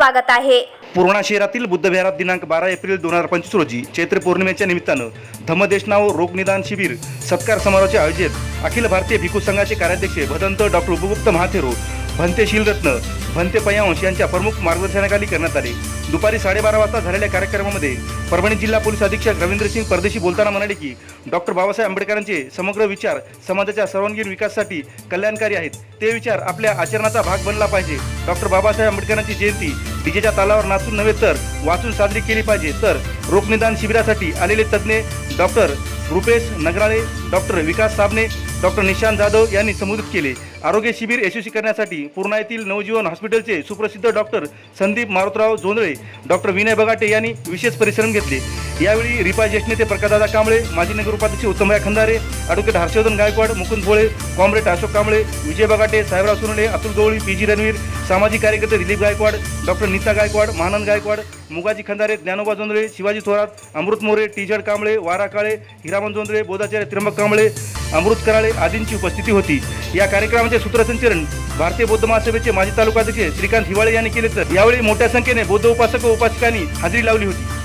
स्वागत आहे. पूर्णा शहरातील बुद्धविहारात दिनांक बारा एप्रिल दोन हजार पंचवीस रोजी चैत्र पौर्णिमेच्या निमित्तानं धम्मदेशनाव रोगनिदान शिबिर सत्कार समारोहाचे आयोजित अखिल भारतीय भिकू संघाचे कार्याध्यक्ष भदंत डॉक्टर उपगुप्त महाथेरो भंते शीलरत्न भंते पयांश यांच्या प्रमुख मार्गदर्शनाखाली करण्यात आले. दुपारी साडेबारा वाजता झालेल्या कार्यक्रमामध्ये परभणी जिल्हा पोलीस अधीक्षक रवींद्रसिंग परदेशी बोलताना म्हणाले की डॉक्टर बाबासाहेब आंबेडकरांचे समग्र विचार समाजाच्या सर्वांगीण विकासासाठी कल्याणकारी आहेत. ते विचार आपल्या आचरणाचा भाग बनला पाहिजे. डॉक्टर बाबासाहेब आंबेडकरांची जयंती डीजेच्या तालावर नाचून नव्हे तर वाचून साजरी केली पाहिजे. तर रोगनिदान शिबिरासाठी आलेले तज्ज्ञ doctor Rupesh Nagarale doctor Vikas Sabane doctor Nishant Jadhav यांनी संबोधित केले. आरोग्य शिबिर यशस्वी करण्यासाठी पूर्णा येथील नवजीवन हॉस्पिटलचे सुप्रसिद्ध डॉक्टर संदीप मारुतराव जोंधळे डॉक्टर विनय बगाटे यांनी विशेष परिश्रम घेतले. यावेळी रिपा ज्येष्ठ नेते प्रकाशदादा कांबळे माजी नगर उपाध्यक्ष Uttamrai Khandare advocate Harshvardhan Gaikwad Mukund Bhole comrade Ashok Kamble Vijay Bagate Sahebrao Sunle Atul Gawali P G Ranveer सामाजिक कार्यकर्ते दिलीप गायकवाड डॉक्टर नीता गायकवाड महानंद गायकवाड मुगाजी खंदारे ज्ञानोबा जोंधळे शिवाजी थोरात अमृत मोरे टीजड कांबळे वारा काळे हिरामन जोंधळे बोधाचार्य त्र्यंबक कांबळे अमृत कराळे आदींची उपस्थिती होती. या कार्यक्रमाचे सूत्रसंचलन भारतीय बौद्ध महासभेचे माजी तालुकाध्यक्ष श्रीकांत हिवाळे यांनी केले तर यावेळी मोठ्या संख्येने बौद्ध उपासक व उपासकांनी हजेरी लावली होती.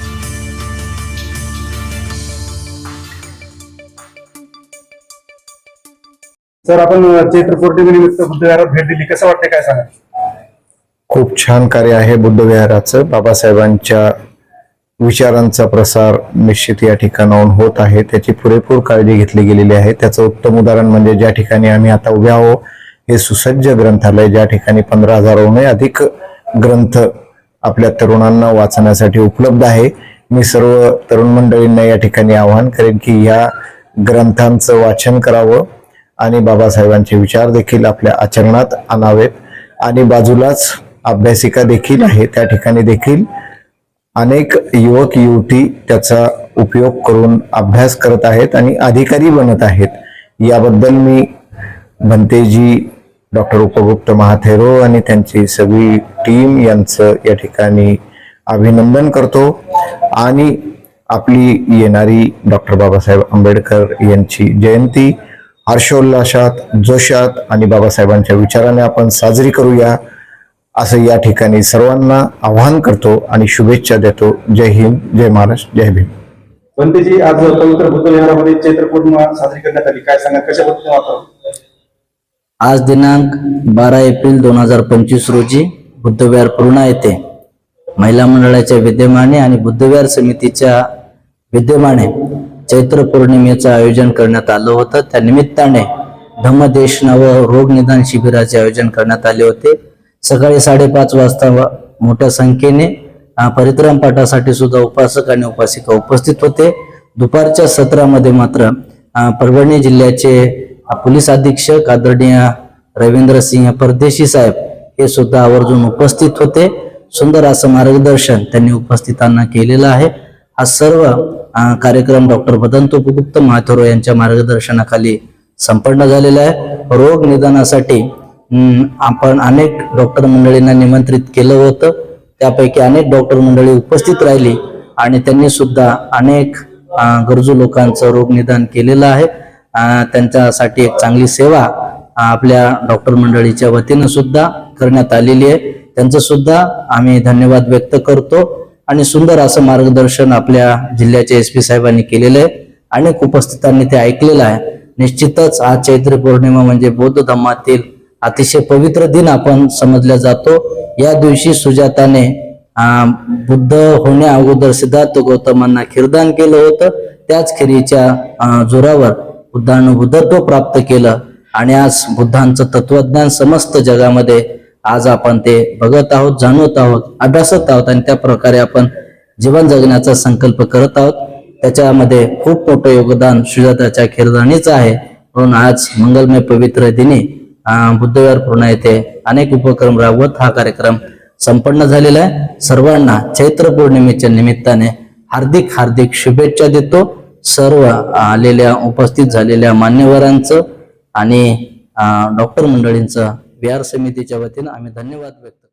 सर आपण चैत्र पौर्णिमेनिमित्त बुद्धविहारात भेट दिली. कसं वाटतं काय सांगा खूप छान कार्य आहे बुद्धविहाराचं. बाबासाहेबांच्या विचारांचा प्रसार निश्चित या ठिकाणाहून होत आहे. त्याची पुरेपूर काळजी घेतली गेलेली आहे. त्याचं उत्तम उदाहरण म्हणजे ज्या ठिकाणी आम्ही आता उभे आहो हे सुसज्ज ग्रंथालय ज्या ठिकाणी पंधरा हजाराहूनही अधिक ग्रंथ आपल्या तरुणांना वाचण्यासाठी उपलब्ध आहे. मी सर्व तरुण मंडळींना या ठिकाणी आवाहन करेन की या ग्रंथांचं वाचन करावं. आणि बाबासाहेबांचे विचार देखील आपल्या आचरणात आणावेत. आणि बाजूलाच अभ्यासिका देखील आहे. त्या ठिकाणी देखील अनेक युवक युवती त्याचा उपयोग करून अभ्यास करत आहेत आणि अधिकारी बनत आहेत. याबद्दल मी भंतेजी डॉक्टर उपगुप्त महाथेरो आणि त्यांची सगळी टीम यांचं या ठिकाणी अभिनंदन करतो. आणि आपली येणारी डॉक्टर बाबासाहेब आंबेडकर यांची जयंती हर्षोल्लासात जोशात आणि बाबासाहेबांच्या विचाराने आपण साजरी करूया. असं या ठिकाणी सर्वांना आवाहन करतो आणि शुभेच्छा देतो. जय हिंद जय महाराष्ट्र जय भीम. बनतेजी आज पवित्र बुद्धविहारामध्ये चैत्र पौर्णिमा साजरी करण्यात आली. काय सांगा कशा पद्धतीने आज दिनांक बारा एप्रिल दोन हजार पंचवीस रोजी बुद्धविहार पूर्णा येथे महिला मंडळाच्या विद्यमाने आणि बुद्धविहार समितीच्या विद्यमाने चैत्र पौर्णिमेचं आयोजन करण्यात आलं होतं. त्या निमित्ताने धम्मदेश नव रोग निदान शिबिराचे आयोजन करण्यात आले होते. सकाळी साडेपाच वाजता व- मोठ्या संख्येने परित्राम पाठासाठी सुद्धा उपासक आणि उपासिका उपस्थित होते. दुपारच्या सत्रामध्ये मात्र परभणी जिल्ह्याचे पोलीस अधीक्षक आदरणीय रवींद्र सिंह परदेशी साहेब हे सुद्धा आवर्जून उपस्थित होते. सुंदर असं मार्गदर्शन त्यांनी उपस्थितांना केलेलं आहे. हा सर्व कार्यक्रम डॉक्टर भदंत उपगुप्त महाथोरो यांच्या मार्गदर्शनाखाली संपन्न झालेला आहे. रोग निदानासाठी आपण अनेक डॉक्टर मंडळींना निमंत्रित केलं होतं. त्यापैकी अनेक डॉक्टर मंडळी उपस्थित राहिली आणि त्यांनी सुद्धा अनेक गरजू लोकांचं रोग निदान केलेलं आहे. त्यांच्यासाठी एक चांगली सेवा आपल्या डॉक्टर मंडळीच्या वतीनं सुद्धा करण्यात आलेली आहे. त्यांचं सुद्धा आम्ही धन्यवाद व्यक्त करतो. आणि सुंदर असं मार्गदर्शन आपल्या जिल्ह्याच्या एस पी साहेबांनी केलेलं आहे अनेक उपस्थितांनी ते ऐकलेलं आहे. निश्चितच आज चैत्र पौर्णिमा म्हणजे बौद्ध धर्मातील अतिशय पवित्र दिन आपण समजला जातो. या दिवशी सुजाताने बुद्ध होण्या अगोदर सिद्धार्थ गौतमांना खिरदान केलं होतं. त्याच खिरीच्या जोरावर बुद्धानं बुद्धत्व प्राप्त केलं आणि आज बुद्धांचं तत्वज्ञान समस्त जगामध्ये आज आपण ते बघत आहोत जाणवत आहोत अभ्यासत आहोत आणि त्या प्रकारे आपण जीवन जगण्याचा संकल्प करत आहोत. त्याच्यामध्ये खूप मोठं योगदान सुजाताच्या खिरदाणीचं आहे. म्हणून आज मंगलमय पवित्र दिनी बुद्धवार पूर्ण येथे अनेक उपक्रम राबवत हा कार्यक्रम संपन्न झालेला आहे. सर्वांना चैत्र पौर्णिमेच्या निमित्ताने हार्दिक हार्दिक शुभेच्छा देतो. सर्व आलेल्या उपस्थित झालेल्या मान्यवरांचं आणि डॉक्टर मंडळींचं बिहार समितीच्या वतीनं आम्ही धन्यवाद व्यक्त